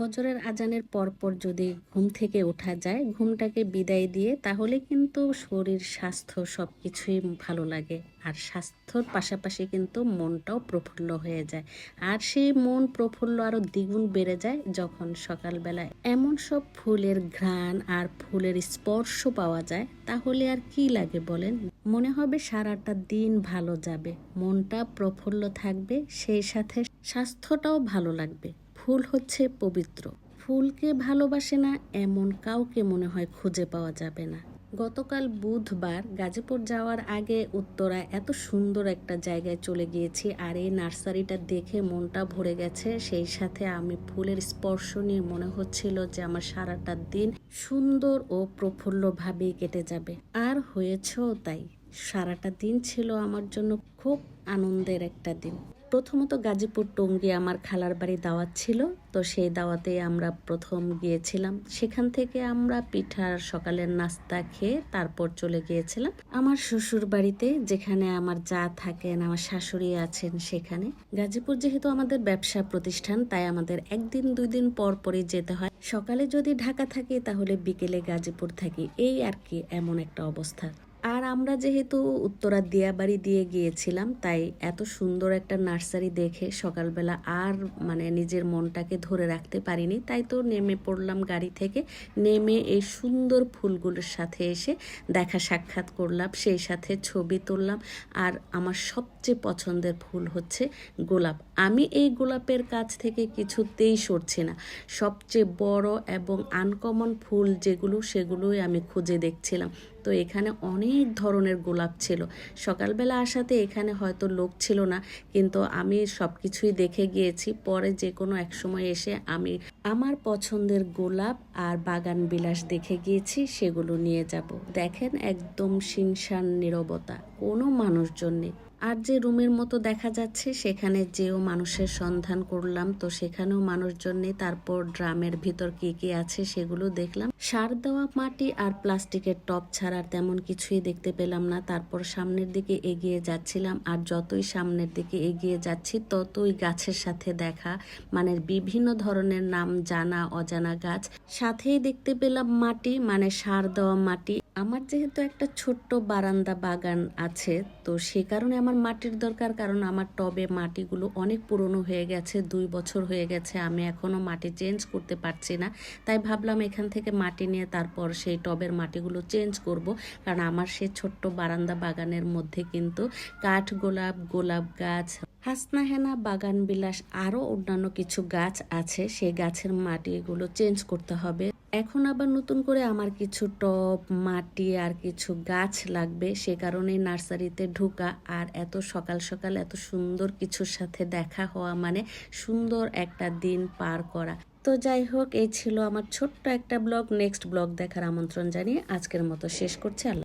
ফজরের আজানের পরপর যদি ঘুম থেকে ওঠা যায়, ঘুমটাকে বিদায় দিয়ে, তাহলে কিন্তু শরীর, স্বাস্থ্য সব কিছুই ভালো লাগে। আর স্বাস্থ্যর পাশাপাশি কিন্তু মনটাও প্রফুল্ল হয়ে যায়। আর সেই মন প্রফুল্ল আরও দ্বিগুণ বেড়ে যায় যখন সকালবেলায় এমন সব ফুলের ঘ্রাণ আর ফুলের স্পর্শ পাওয়া যায়, তাহলে আর কি লাগে বলেন? মনে হবে সারাটা দিন ভালো যাবে, মনটা প্রফুল্ল থাকবে, সেই সাথে স্বাস্থ্যটাও ভালো লাগবে। ফুল হচ্ছে পবিত্র। ফুলকে ভালোবাসে না, এমন কাউকে মনে হয় খুঁজে পাওয়া যাবে না। গতকাল বুধবার গাজীপুর যাওয়ার আগে উত্তরা এত সুন্দর একটা জায়গায় চলে গিয়েছি আর এই নার্সারিটা দেখে মনটা ভরে গেছে। সেই সাথে আমি ফুলের স্পর্শ নিয়ে মনে হচ্ছিল যে আমার সারাটা দিন সুন্দর ও প্রফুল্লভাবেই কেটে যাবে। আর হয়েছেও তাই। সারাটা দিন ছিল আমার জন্য খুব আনন্দের একটা দিন। প্রথমত গাজীপুর টঙ্গী আমার খালার বাড়ি দাওয়াত ছিল। তো সেই দাওয়াতে আমরা প্রথম গিয়েছিলাম। সেখান থেকে আমরা পিঠার সকালের নাস্তা খেয়ে তারপর চলে গিয়েছিলাম। আমার শ্বশুর বাড়িতে যেখানে আমার যা থাকেন, আমার শাশুড়ি আছেন সেখানে। গাজীপুর যেহেতু আমাদের ব্যবসা প্রতিষ্ঠান, তাই আমাদের একদিন, দুই দিন পর পরই যেতে হয়। সকালে যদি ঢাকা থাকি, তাহলে বিকেলে গাজীপুর থাকি। এই আর কি, এমন একটা অবস্থা। আর আমরা যেহেতু উত্তরা দিয়াবাড়ি দিয়ে গিয়েছিলাম, তাই এত সুন্দর একটা নার্সারি দেখে সকালবেলা আর মানে নিজের মনটাকে ধরে রাখতে পারিনি। তাই তো নেমে পড়লাম গাড়ি থেকে, নেমে এই সুন্দর ফুলগুলোর সাথে এসে দেখা সাক্ষাৎ করলাম, সেই সাথে ছবি তুললাম। আর আমার সবচেয়ে পছন্দের ফুল হচ্ছে গোলাপ। আমি এই গোলাপের কাছ থেকে কিছুতেই সরছি না। সবচেয়ে বড় এবং আনকমন ফুল যেগুলো, সেগুলোই আমি খুঁজে দেখছিলাম। তো এখানে অনেক ধরনের গোলাপ ছিল। সকালবেলা আসাতে এখানে হয়তো লোক ছিল না, কিন্তু আমি সব কিছুই দেখে গিয়েছি। পরে যে কোনো এক সময় এসে আমি আমার পছন্দের গোলাপ আর বাগান বিলাস দেখে গিয়েছি, সেগুলো নিয়ে যাব। দেখেন একদম শিনশান নিরবতা, কোনো মানুষজন নেই। আর যে রুমের মতো দেখা যাচ্ছে, সেখানে যেও মানুষের সন্ধান করলাম। তো সেখানেও মানুষজন নেই। তারপর ড্রামের ভিতর কি কি আছে সেগুলো দেখলাম। সার দেওয়া মাটি আর প্লাস্টিকের টপ ছাড়া তেমন কিছুই দেখতে পেলাম না। তারপর সামনের দিকে এগিয়ে যাচ্ছিলাম আর যতই সামনের দিকে এগিয়ে যাচ্ছি, ততই গাছের সাথে দেখা। মানে বিভিন্ন ধরনের নাম জানা, অজানা গাছ। সাথেই দেখতে পেলাম মাটি মানে সার দেওয়া মাটি আমার যেহেতু একটা ছোট্ট বারান্দা বাগান আছে, তো সে কারণে আমার মাটির দরকার। কারণ আমার টবে মাটিগুলো অনেক পুরনো হয়ে গেছে, দুই বছর হয়ে গেছে, আমি এখনও মাটি চেঞ্জ করতে পারছি না। তাই ভাবলাম এখান থেকে মাটি নিয়ে তারপর সেই টবের মাটিগুলো চেঞ্জ করব। কারণ আমার সেই ছোট্ট বারান্দা বাগানের মধ্যে কিন্তু কাঠ, গোলাপ গোলাপ গাছ, হাসনা হেনা, বাগান বিলাস, আরও অন্যান্য কিছু গাছ আছে। সেই গাছের মাটিগুলো চেঞ্জ করতে হবে। এখন আবার নতুন করে আমার কিছু টব, মাটি আর কিছু গাছ লাগবে, সে কারণে নার্সারিতে ঢুকা। আর এত সকাল সকাল এত সুন্দর কিছুর সাথে দেখা হওয়া মানে সুন্দর একটা দিন পার করা। তো যাই হোক, এই ছিল আমার ছোট্ট একটা ব্লগ। নেক্সট ব্লগ দেখার আমন্ত্রণ জানিয়ে আজকের মতো শেষ করছি। আল্লাহ